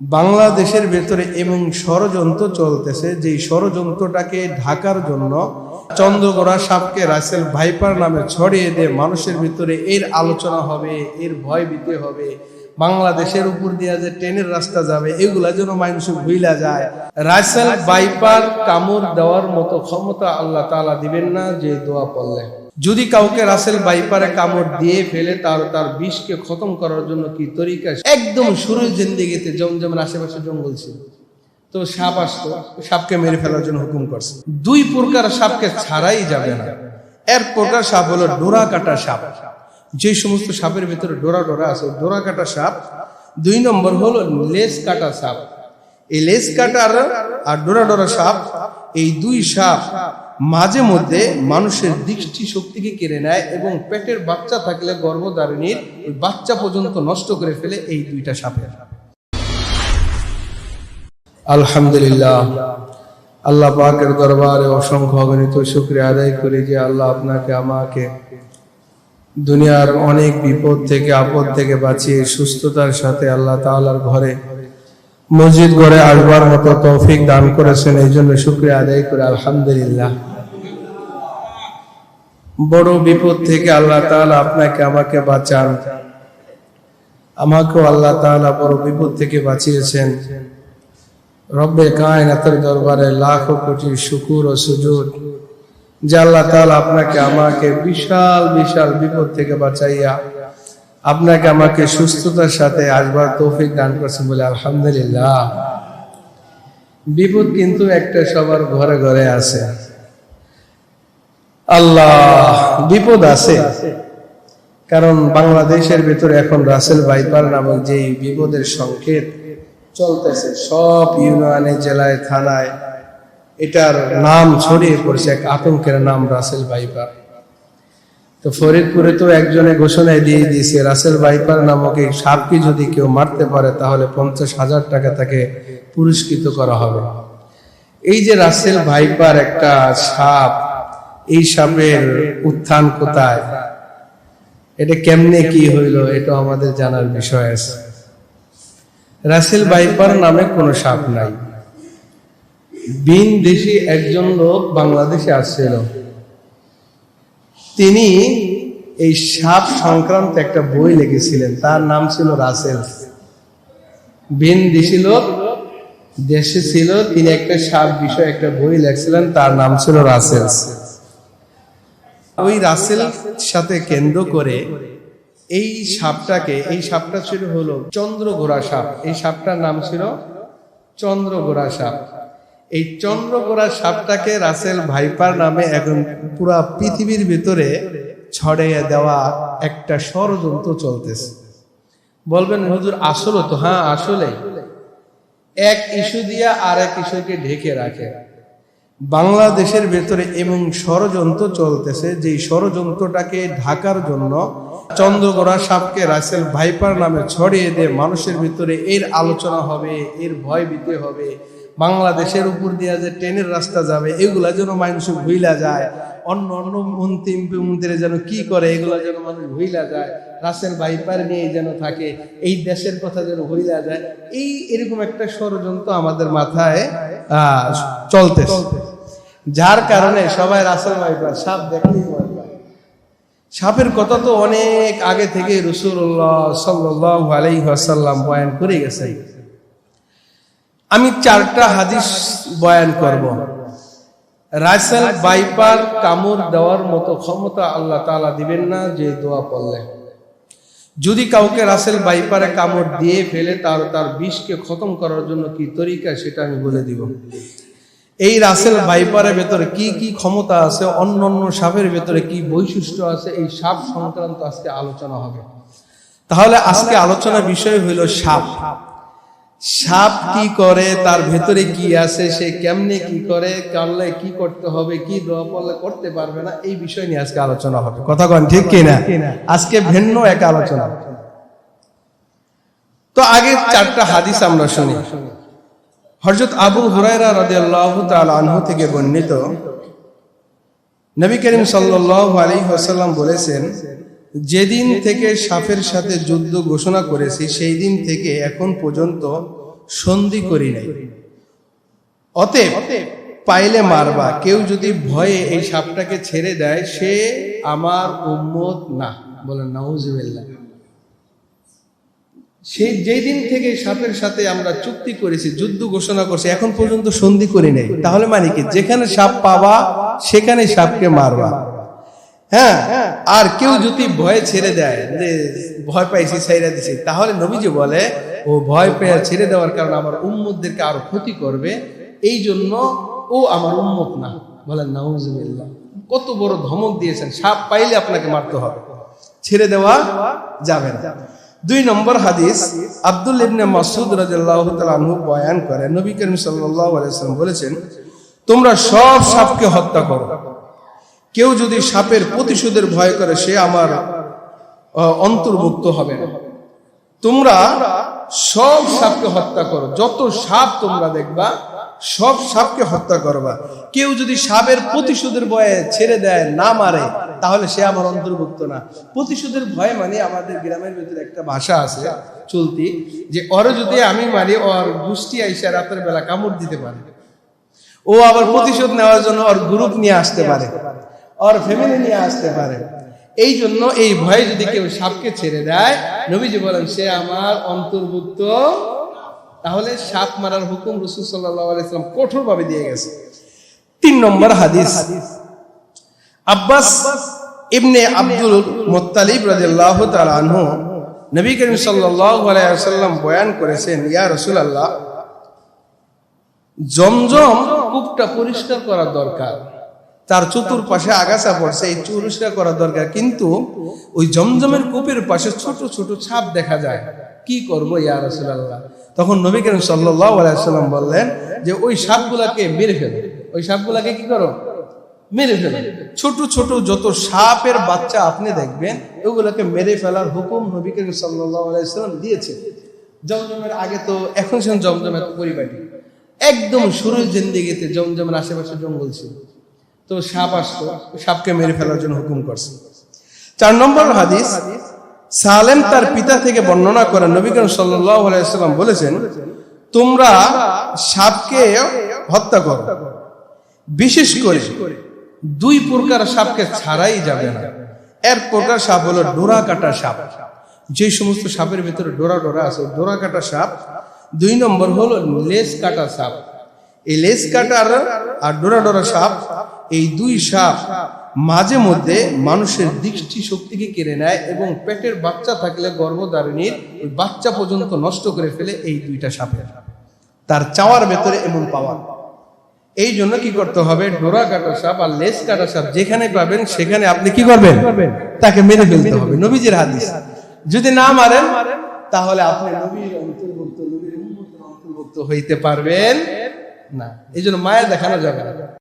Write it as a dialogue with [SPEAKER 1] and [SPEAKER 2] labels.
[SPEAKER 1] বাংলাদেশের ভেতরে এবং ষড়যন্ত্র চলতেছে যে ষড়যন্ত্রটাকে ঢাকার জন্য চন্দ্রগোড়া সাপকে রাসেল ভাইপার নামে ছড়িয়ে দিয়ে মানুষের ভিতরে এর আলোচনা হবে, এর ভয় ভীতি হবে, বাংলাদেশের উপর দিয়ে যে ট্রেনের রাস্তা যাবে, এগুলা যেন মানুষ ভুইলা যায়। রাসেল ভাইপার কামড় দেওয়ার মতো ক্ষমতা আল্লাহ তালা দিবেন না যে দোয়া পড়লে যদি কাউকে রাসেল বাইপারে কামড় দিয়ে ফেলে, তার তার বিষকে খতম করার জন্য কি তরিকা একদম শুরু জিন্দিগিতে যেমন আশেপাশে জঙ্গল ছিল, তো সাপ আসতো, সাপকে মেরে ফেলার জন্য হুকুম করছে। দুই প্রকার সাপকে ছাড়াই যাবে না। এর প্রকার সাপ হলো ডোরা কাটা সাপ। যে সমস্ত সাপের ভিতরে ডোরা ডোরা আছে ডোরা কাটা সাপ। দুই নম্বর হলো লেজ কাটা সাপ। এই লেজ কাটার আর ডোরা ডোরা সাপ, এই দুই সাপ মাঝে মধ্যে মানুষের দৃষ্টি শক্তিকে কেড়ে নেয় এবং পেটের বাচ্চা থাকলে গর্ভধারিণীর ওই বাচ্চা পর্যন্ত নষ্ট করে ফেলে এই দুইটা সাপের। আলহামদুলিল্লাহ। আল্লাহ পাকের দরবারে অসংখ্য অগণিত শুক্রিয়া আদায় করি যে আল্লাহ আপনাকে, আমাকে দুনিয়ার অনেক বিপদ থেকে, আপদ থেকে বাঁচিয়ে সুস্থতার সাথে আল্লাহ তাআলার ঘরে মসজিদ ঘরে আসবার মতো তৌফিক দান করেছেন, এই জন্য শুক্রিয়া আদায় করে, আলহামদুলিল্লাহ। বড় বিপদ থেকে আল্লাহ তাআলা আপনাকে, আমাকে বাঁচান। আমাকেও আল্লাহ তাআলা বড় বিপদ থেকে বাঁচিয়েছেন। রব্বে কায়নাতের দরবারে লাখো কোটি শুকুর ও সুজুদ যে আল্লাহ তাআলা আপনাকে, আমাকে বিশাল বিশাল বিপদ থেকে বাঁচাইয়া আপনাকে আমাকে সুস্থতার সাথে আসবার তৌফিক দান করছেন বলে আলহামদুলিল্লাহ। বিপদ কিন্তু একটা সবার ঘরে ঘরে আছে। আল্লাহ, বিপদ আছে। কারণ বাংলাদেশের ভিতরে এখন রাসেল বাইপার নামক যে বিপদের সংকেত চলতেছে, সব ইউনিয়নে, জেলায়, থানায়, এটার নাম ছড়িয়ে পড়ছে, এক আতঙ্কের নাম রাসেল বাইপার তো ফরিদপুরে তো একজনে ঘোষণায় দিয়ে দিয়েছে, রাসেল বাইপার নামক এই সাপকে যদি কেউ মারতে পারে, তাহলে পঞ্চাশ হাজার টাকা তাকে পুরস্কৃত করা হবে। এই যে রাসেল ভাইপার একটা সাপ, এই সাপের উত্থান কোথায়? এটা কেমনে কি হইল, এটা আমাদের জানার বিষয় আছে। রাসেল বাইপার নামে কোনো সাপ নাই। বিন দেশি একজন লোক বাংলাদেশে আসছিল। তিনি এই সাপ সংক্রান্ত একটা বই লিখেছিলেন। তার নাম ছিল রাসেল। বিন দেশি লোক দেশে ছিল, তিনি একটা সাপ বিষয়ে একটা বই লিখছিলেন, তার নাম ছিল রাসেল। ওই রাসেল সাথে কেন্দ্র করে এই সাপটাকে, এই সাপটা ছিল হলো চন্দ্রগোড়া সাপ। এই সাপটার নাম ছিল চন্দ্রগোড়া সাপ। এই চন্দ্রগোড়া সাপটাকে রাসেল ভাইপার নামে এখন পুরা পৃথিবীর ভিতরে ছড়িয়ে দেওয়া একটা ষড়যন্ত্র চলতেছে। বলবেন, হুজুর, আসলে তো? হ্যাঁ আসলে এক ইস্যু দিয়া আর এক ইস্যুকে ঢেকে রাখে। বাংলাদেশের ভেতরে এবং ষড়যন্ত্র চলতেছে যে ষড়যন্ত্রটাকে ঢাকার জন্য চন্দ্রগোড়া সাপকে রাসেল ভাইপার নামে ছড়িয়ে দিয়ে মানুষের ভিতরে এর আলোচনা হবে, এর ভয় ভীতি হবে বাংলাদেশের উপর দিয়ে যে ট্রেনের রাস্তা যাবে, এগুলা যেন মানুষ ভুইলা যায়। অন্য অন্য মন্ত্রী যেন কি করে, এগুলা যেন মানুষ ভুইলা যায়। রাসেল ভাইপার নিয়ে যেন থাকে, এই দেশের কথা যেন ভুইলা যায়। এই এরকম একটা ষড়যন্ত্র আমাদের মাথায় আহ চলতেছে। যার কারণে সবাই রাসেল ভাইপার সাপ দেখলেই সাপের কথা তো অনেক আগে থেকে রসুল্লাহ সাল্লাহ আলাইসাল্লাম বয়ান করে গেছেন। আমি চারটা হাদিস বয়ান করব। রাসেল বাইপার কামড় দেওয়ার মতো ক্ষমতা আল্লাহ তাআলা দিবেন না যে দোয়া পড়লে যদি কাউকে রাসেল বাইপারে কামড় দিয়ে ফেলে তার তার বিষকে খতম করার জন্য কি তরিকা সেটা আমি বলে দিব। এই রাসেল বাইপারের ভেতরে কি কি ক্ষমতা আছে, অন্য অন্য সাপের ভেতরে কি বৈশিষ্ট্য আছে, এই সাপ সংক্রান্ত আজকে আলোচনা হবে। তাহলে আজকে আলোচনা বিষয় হইল সাপ। সাপ কি করে? তার ভেতরে কি আছে? সে কেমনে কি করে? কারলে কি করতে হবে? কি দোয়া করতে পারবে না? এই বিষয় নিয়ে আজকে আলোচনা হবে। কথা কন, ঠিক কিনা আজকে ভিন্ন এক আলোচনা। তো আগে চারটা হাদিস আমরা শুনি। হযরত আবু হুরায়রা রাদিয়াল্লাহু তাআলা আনহু থেকে বর্ণিত। নবী করিম সাল্লাল্লাহু আলাইহি ওয়াসাল্লাম বলেছেন যেদিন থেকে সাপের সাথে যুদ্ধ ঘোষণা করেছি সেই দিন থেকে এখন পর্যন্ত সন্ধি করি নাই। অতএব পাইলে মারবা। কেউ যদি ভয়ে এই সাপটাকে ছেড়ে দেয়, সে আমার উম্মত না। বলেন, নাউজুবিল্লাহ। সেই যেই দিন থেকে সাপের সাথে আমরা চুক্তি করেছি, যুদ্ধ ঘোষণা করছি, এখন পর্যন্ত সন্ধি করি নাই। তাহলে মানে কি? যেখানে সাপ পাবা, সেখানে সাপকে মারবা। হ্যাঁ আর কেউ যদি ভয়ে ছেড়ে দেয় যে ভয় পাইছি ছেড়ে দিছি তাহলে নবীজি বলে ও ভয় পেয়ে ছেড়ে দেওয়ার কারণে আমার উম্মতদেরকে আরও ক্ষতি করবে এই জন্য ও আমার উম্মত না। বলেন নাউজুবিল্লাহ। কত বড় ধমক দিয়েছেন সাপ পাইলে আপনাকে মারতে হবে। ছেড়ে দেওয়া যাবে না। দুই নম্বর হাদিস আব্দুল ইবনে মাসুদ রাদিয়াল্লাহু তাআলা আনহু বয়ান করে নবী করিম সাল্লাল্লাহু আলাইহি ওয়াসাল্লাম বলেছেন তোমরা সব সাপকে হত্যা করো। কেউ যদি সাপের প্রতিশোধের ভয় করে, সে আমার অন্তর্ভুক্ত হবে না। তোমরা সব সাপকে হত্যা করো। যত সাপ তোমরা দেখবা, সব সাপকে হত্যা করবা। কেউ যদি সাপের প্রতিশোধের ভয়ে ছেড়ে দেয়, না মারে, তাহলে সে আমার অন্তর্ভুক্ত না। প্রতিশোধের ভয় মানে আমাদের গ্রামের ভিতরে একটা ভাষা আছে, চলতি, যে ওরে যদি আমি মারি, ওর গোষ্ঠী আইসা রাতের বেলা কামড় দিতে পারে। ও আবার প্রতিশোধ নেওয়ার জন্য ওর গ্রুপ নিয়ে আসতে পারে। ওর ফ্যামিলি নিয়ে আসতে পারে। এই জন্য এই ভয়ে যদি কেউ সাপকে ছেড়ে দেয়, নবীজি বলেন, সে আমার অন্তর্ভুক্ত। তাহলে সাপ মারার হুকুম রসুল সাল্লাম কঠোর ভাবে দিয়ে গেছে। তিন নম্বর হাদিস। আব্বাস ইবনে আব্দুল মুত্তালিব রাদিয়াল্লাহু তাআলা আনহু নবী করিম ওয়াসাল্লাম বয়ান করেছেন, ইয়া রাসূলুল্লাহ, জমজম কূপটা পরিষ্কার করা দরকার। তার চতুর্পাশে আগাছা পড়ছে, এই পরিষ্কার করা দরকার। কিন্তু ওই জমজমের কূপের পাশে ছোট ছোট ছাপ দেখা যায়। কি করব ইয়া রাসূলুল্লাহ? তখন নবী করিম সাল্লাম বললেন যে, ওই সাপগুলাকে মেরে ফেলো। ওই সাপগুলাকে কি করো? মেরে ফেলো। ছোট ছোট যত সাপের বাচ্চা আপনি দেখবেন, ওগুলোকে মেরে ফেলার হুকুম নবী করিম আলাইহি সাল্লাম দিয়েছে। জমজমের আগে তো এখন সেন জমজম এত পরিপাটি একদম শুরুর জিন্দিগিতে জমজমের আশেপাশে জঙ্গল ছিল। তো সাপ আসতো সাপকে মেরে ফেলার জন্য হুকুম করছে। চার নম্বর হাদিস, সালেম তার পিতা থেকে বর্ণনা করেন নবী করিম সাল্লাম বলেছেন, তোমরা সাপকে হত্যা করো। বিশেষ করে দুই প্রকার সাপকে ছাড়াই যাবে না। এক প্রকার সাপ হলো ডোরা কাটা সাপ। যে সমস্ত সাপের ভিতরে ডোরা ডোরা আছে ডোরা কাটা সাপ। দুই নম্বর হলো লেজ কাটা সাপ। এই লেজ কাটার আর ডোরা ডোরা সাপ, এই দুই সাপ মাঝে মধ্যে মানুষের দৃষ্টি শক্তিকে কেড়ে নেয় এবং পেটের বাচ্চা থাকলে গর্ভধারিণীর ওই বাচ্চা পর্যন্ত নষ্ট করে ফেলে এই দুইটা সাপের। তার চাওয়ার ভেতরে এমন পাওয়ার। এই জন্য কি করতে হবে? ডোরা কাটা সাপ আর লেস কাটা সাপ যেখানে পাবেন, সেখানে আপনি কি করবেন? তাকে মেরে ফেলতে হবে। নবীজির হাদিস। যদি না মারেন, তাহলে আপনি নবীর অন্তর্ভুক্ত নবীর অন্তর্ভুক্ত হইতে পারবেন। না। এই জন্য মায়া দেখানো যাবে না।